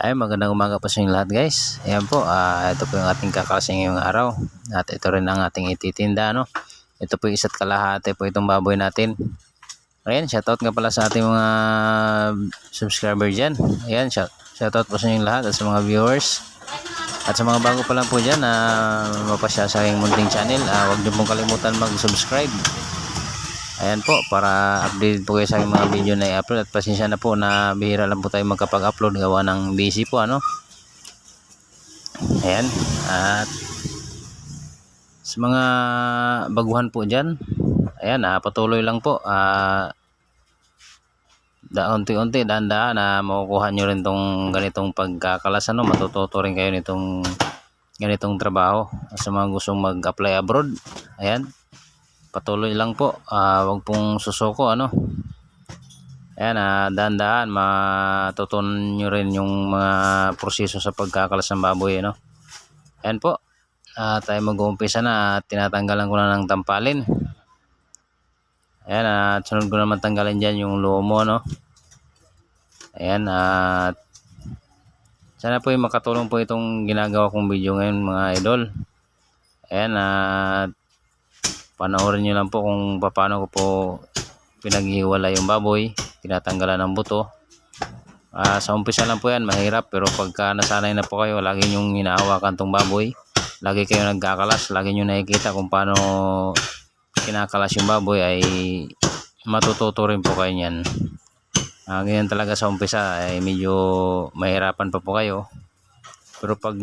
Ay, magandang umaga po sa inyo lahat guys. Ayan po, ah, ito po yung ating kakalasing ngayong araw. At ito rin ang ating ititinda, no? Ito po yung isa't kalahati po itong baboy natin. Ayan, shoutout nga pala sa ating mga subscriber dyan. Ayan, shout, shoutout po sa inyo lahat at sa mga viewers. At sa mga bago pa lang po dyan na mapasya sa aking munting channel, ah, huwag niyo pong kalimutan mag-subscribe. Ayan po, para update po kayo sa mga video na i-upload at pasensya na po na bihira lang po tayo magkapag-upload gawa ng busy po ano. Ayan, at sa mga baguhan po dyan, ayan, ah, patuloy lang po. Ah, da unti-unti, dahan-dahan na makukuha nyo rin tong ganitong pagkakalas ano, matututo rin kayo nitong ganitong trabaho sa mga gustong mag-apply abroad. Ayan, patuloy lang po. Ah wag pong susuko ano. Ayan ah dahan-dahan matutunan nyo rin yung mga proseso sa pagkakalas ng baboy no ayan po. Ah tayo mag-uumpisa na. At tinatanggalan ko na ng tampalin. Ayan at sunod ko naman tanggalin dyan yung lumo no ayan at sana po yung makatulong po itong ginagawa kong video ngayon mga idol. Ayan at panoorin nyo lang po kung paano ko po pinaghiwala yung baboy. Tinatanggalan ng buto. Ah, sa umpisa lang po yan mahirap. Pero pagka nasanay na po kayo lagi nyong hinahawakan tong baboy. Lagi kayo nagkakalas. Lagi nyo nakikita kung paano kinakalas yung baboy ay matututo rin po kayo nyan Ah, ganyan talaga sa umpisa ay medyo mahirapan pa po kayo. Pero pag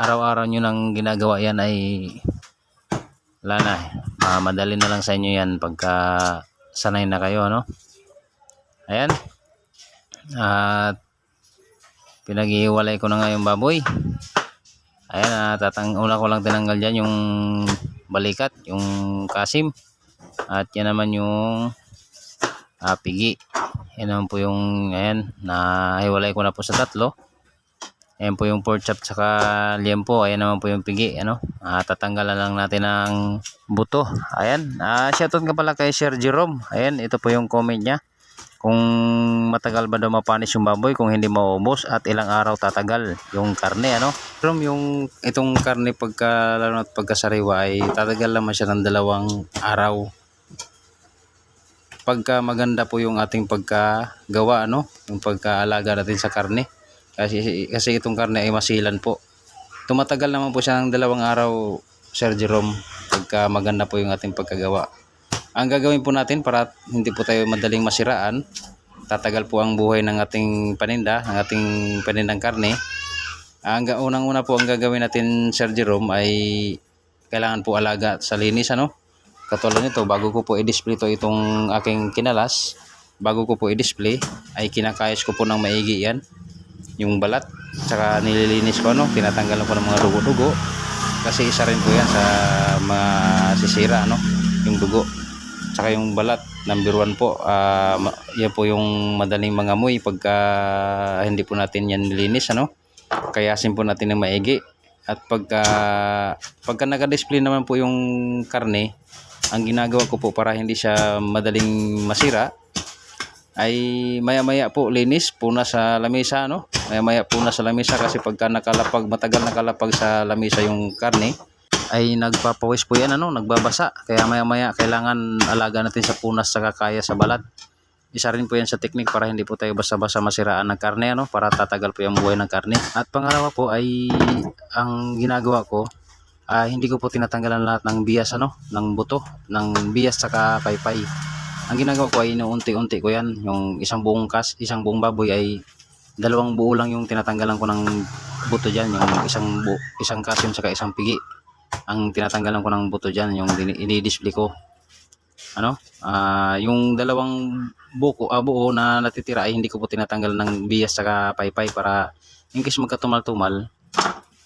araw-araw nyo nang ginagawa yan ay wala na. Ah, madali na lang sa inyo yan pagka sanay na kayo ano? Ayan. At pinaghihiwalay ko na nga yung baboy. Ayan ah, tatang una ko lang tinanggal dyan yung balikat yung kasim. At yan naman yung ah, pigi. Yan naman po yung ayan nahiwalay ko na po sa tatlo Ayan po yung pork chop tsaka liempo. Ayan naman po yung pigi. Ano? Ah, tatanggalan lang natin ng buto. Ayan. Ah, shoutout nga pala kay Sir Jerome. Ayan, ito po yung comment niya. Kung matagal ba daw mapanis yung baboy kung hindi maubos at ilang araw tatagal yung karne ano. Jerome, yung itong karne pagka at pagkasariwa ay tatagal naman siya ng dalawang araw. Pagka maganda po yung ating pagkagawa ano, yung pagkaalaga natin sa karne. Kasi, kasi itong karne ay masilan po. Tumatagal naman po siya ng dalawang araw, Sir Jerome, pagka maganda po yung ating pagkagawa. Ang gagawin po natin para hindi po tayo madaling masiraan, tatagal po ang buhay ng ating paninda, ng ating panindang karne. Ang unang-una po ang gagawin natin, Sir Jerome, ay kailangan po alaga sa linis, ano? Katulad nito, bago ko po i-display to itong aking kinalas, bago ko po i-display, ay kinakayos ko po ng maigi yan yung balat tsaka nililinis ko ano tinatanggalan ko ng mga dugo-dugo. Kasi isa rin po yan sa mga sisira ano yung dugo. Tsaka yung balat number one po ma- yan po yung madaling mangamoy pagka hindi po natin yan nilinis ano. Kayasin po natin ng maigi. At pagka pagka naka-display naman po yung karne ang ginagawa ko po para hindi siya madaling masira ay maya-maya po linis puna sa lamesa no? Maya-maya puna sa lamesa kasi pagka nakalapag matagal nakalapag sa lamesa yung karne ay nagpapawis po yan ano? Nagbabasa. Kaya maya-maya kailangan alaga natin sa punas sa kaya sa balat. Isa rin po yan sa technique para hindi po tayo basta-basta masiraan ng karne ano? Para tatagal po yung buhay ng karne. At pangalawa po ay ang ginagawa ko ah, hindi ko po tinatanggalan lahat ng bias ano? Ng buto ng bias saka paypay ang ginagawa ko ay inuunti-unti ko yan. Yung isang buong kas isang buong baboy ay dalawang buo lang yung tinatanggalan ko ng buto dyan. Yung isang bu isang kasim saka isang pigi. Ang tinatanggalan ko ng buto dyan yung ini-display ko. Ano? Ah yung dalawang buko ah, buo na natitira ay hindi ko po tinatanggal ng bias saka paypay para in case magkatumal-tumal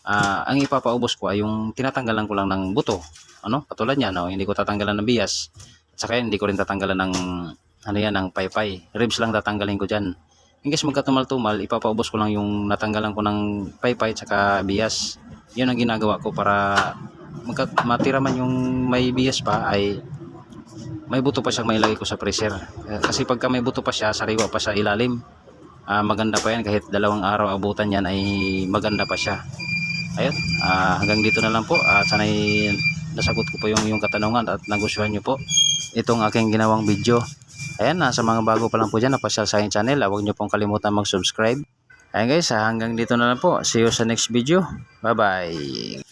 ah ang ipapaubos ko ay yung tinatanggalan ko lang ng buto. Ano? Katulad niya no? Hindi ko tatanggalan ng bias saka hindi ko rin tatanggalan ng ano yan ng paypay. Ribs lang tatanggalin ko dyan. In case magkatumal-tumal ipapaubos ko lang yung natanggalan ko ng paypay at saka bias. Yun ang ginagawa ko para magka, matira man yung may bias pa ay may buto pa siya mailagay ko sa freezer. Eh, kasi pagka may buto pa siya sariwa pa sa ilalim. Ah, maganda pa yan kahit dalawang araw abutan yan ay maganda pa siya. Ayun ah, hanggang dito na lang po. At sana'y nasagot ko po yung, yung katanungan at nagustuhan nyo po itong aking ginawang video. Ayan ah, sa mga bago pa lang po dyan na pasyal sa aking channel huwag nyo pong kalimutan mag subscribe ayan guys ah, hanggang dito na lang po. See you sa next video. Bye bye